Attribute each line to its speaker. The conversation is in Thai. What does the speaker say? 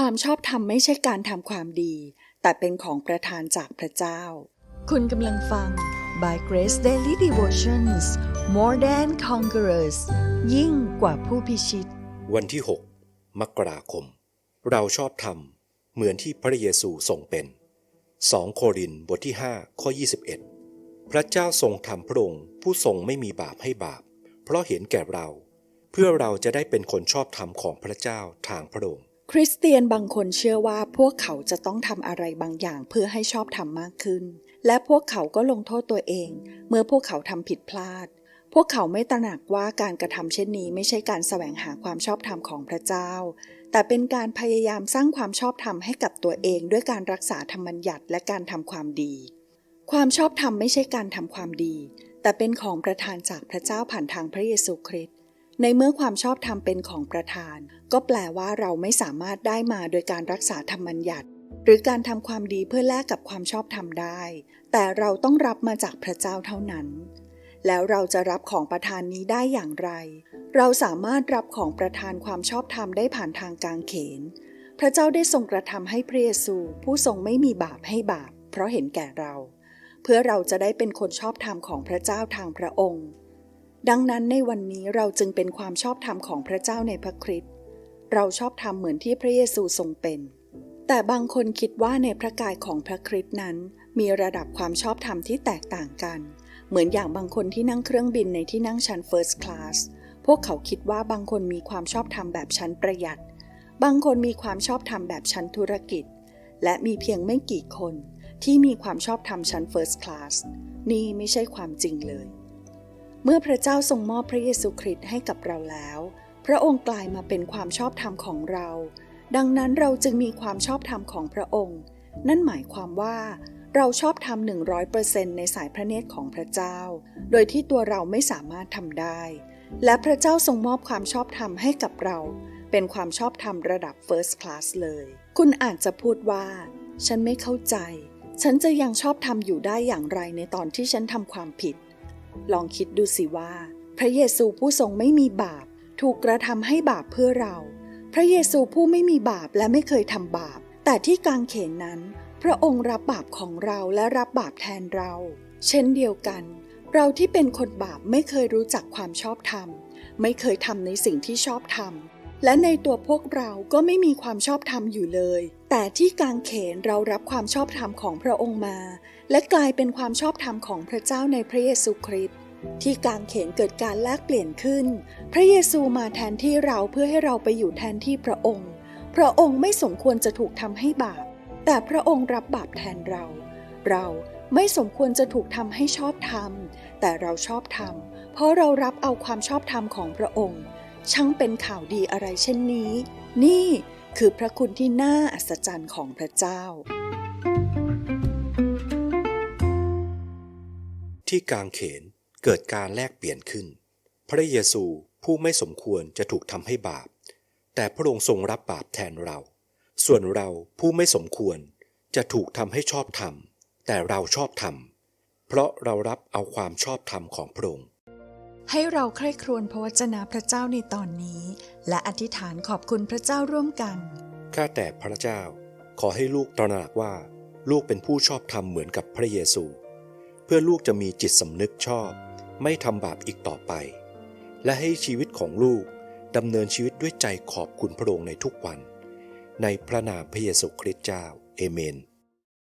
Speaker 1: ความชอบธรรมไม่ใช่การทำความดี แต่เป็นของประทานจากพระเจ้า คุณกำลังฟัง By Grace Daily Devotions More Than Conquerors ยิ่งกว่าผู้พิชิต
Speaker 2: วันที่ 6 มกราคม เราชอบทำเหมือนที่พระเยซูทรงเป็น 2 โครินธ์บทที่ 5 ข้อ 21 พระเจ้าทรงทำพระองค์ผู้ทรงไม่มีบาปให้บาป เพราะเห็นแก่เรา เพื่อเราจะได้เป็นคนชอบธรรมของพระเจ้าทางพระองค์
Speaker 1: คริสเตียนบางคนเชื่อว่าพวกเขาจะต้องทำอะไรบางอย่างเพื่อให้ชอบธรรมมากขึ้น และพวกเขาก็ลงโทษตัวเอง เมื่อพวกเขาทำผิดพลาด พวกเขาไม่ตระหนักว่าการกระทำเช่นนี้ไม่ใช่การแสวงหาความชอบธรรมของพระเจ้า แต่เป็นการพยายามสร้างความชอบธรรมให้กับตัวเองด้วยการรักษาธรรมัญญัติและการทำความดี ความชอบธรรมไม่ใช่การทำความดี แต่เป็นของประทานจากพระเจ้าผ่านทางพระเยซูคริสต์ ในเมื่อความชอบธรรมเป็นของประทาน ก็แปลว่าเราไม่สามารถได้มาโดยการรักษาธรรมัญญัติ หรือการทำความดีเพื่อแลกกับความชอบธรรมได้ แต่เราต้องรับมาจากพระเจ้าเท่านั้น แล้วเราจะรับของประทานนี้ได้อย่างไร เราสามารถรับของประทานความชอบธรรมได้ผ่านทางกางเขน พระเจ้าได้ทรงกระทำให้พระเยซู ผู้ทรงไม่มีบาปให้บาป เพราะเห็นแก่เรา เพื่อเราจะได้เป็นคนชอบธรรมของพระเจ้าทางพระองค์ ดังนั้นในวันนี้เราจึงเป็นความชอบธรรมของพระเจ้าในพระคริสต์เราชอบธรรมเหมือนที่พระเยซูทรงเป็น แต่บางคนคิดว่าในพระกายของพระคริสต์นั้น มีระดับความชอบธรรมที่แตกต่างกัน เหมือนอย่างบางคนที่นั่งเครื่องบินในที่นั่งชั้น First Class พวกเขาคิดว่าบางคนมีความชอบธรรมแบบชั้นประหยัด บางคนมีความชอบธรรมแบบชั้นธุรกิจ และมีเพียงไม่กี่คนที่มีความชอบธรรมชั้น First Class นี่ไม่ใช่ความจริงเลย เมื่อพระเจ้าทรงมอบพระเยซูคริสต์ให้กับเราแล้ว พระองค์กลายมาเป็นความชอบธรรมของเรา ดังนั้นเราจึงมีความชอบธรรมของพระองค์ นั่นหมายความว่าเราชอบธรรม100%ในสายพระเนตรของพระเจ้า โดยที่ตัวเราไม่สามารถทำได้ และพระเจ้าทรงมอบความชอบธรรมให้กับเรา เป็นความชอบธรรมระดับ First Class เลย คุณอาจจะพูดว่า ฉันไม่เข้าใจ ฉันจะยังชอบธรรมอยู่ได้อย่างไรในตอนที่ฉันทำความผิด ลองคิดดูสิว่า พระเยซูผู้ทรงไม่มีบาป ถูกกระทำให้บาปเพื่อเรา พระเยซูผู้ไม่มีบาปและไม่เคยทำบาป แต่ที่กางเขนนั้น พระองค์รับบาปของเราและรับบาปแทนเรา เช่นเดียวกัน เราที่เป็นคนบาปไม่เคยรู้จักความชอบธรรม ไม่เคยทำในสิ่งที่ชอบธรรม และในตัวพวกเราก็ไม่มีความชอบธรรมอยู่เลย แต่ที่กางเขนเรารับความชอบธรรมของพระองค์มา และกลายเป็นความชอบธรรมของพระเจ้าในพระเยซูคริสต์ที่กางเขนเกิดการแลกเปลี่ยนขึ้น พระเยซูมาแทนที่เราเพื่อให้เราไปอยู่แทนที่พระองค์ พระองค์ไม่สมควรจะถูกทำให้บาป แต่พระองค์รับบาปแทนเรา เราไม่สมควรจะถูกทำให้ชอบธรรม แต่เราชอบธรรม เพราะเรารับเอาความชอบธรรมของพระองค์ ช่างเป็นข่าวดีอะไรเช่นนี้ นี่คือพระคุณที่น่าอัศจรรย์ของพระเจ้า
Speaker 2: ที่กางเขนเกิดการแลกเปลี่ยนขึ้น พระเยซูผู้ไม่สมควรจะถูกทำให้บาป แต่พระองค์ทรงรับบาปแทนเรา ส่วนเราผู้ไม่สมควรจะถูกทำให้ชอบธรรม แต่เราชอบธรรม เพราะเรารับเอาความชอบธรรมของพระองค์
Speaker 1: ให้เราใคร่ครวญพระวจนะพระเจ้าในตอนนี้ และอธิษฐานขอบคุณพระเจ้าร่วมกัน
Speaker 2: ข้าแต่พระเจ้า ขอให้ลูกตระหนักว่า ลูกเป็นผู้ชอบธรรมเหมือนกับพระเยซู เพื่อลูกจะมีจิตสำนึกชอบ ไม่ทำบาปอีกต่อไป และให้ชีวิตของลูกดำเนินชีวิตด้วยใจขอบคุณพระองค์ในทุกวัน ในพระนามพระเยซูคริสต์เจ้า เอเมน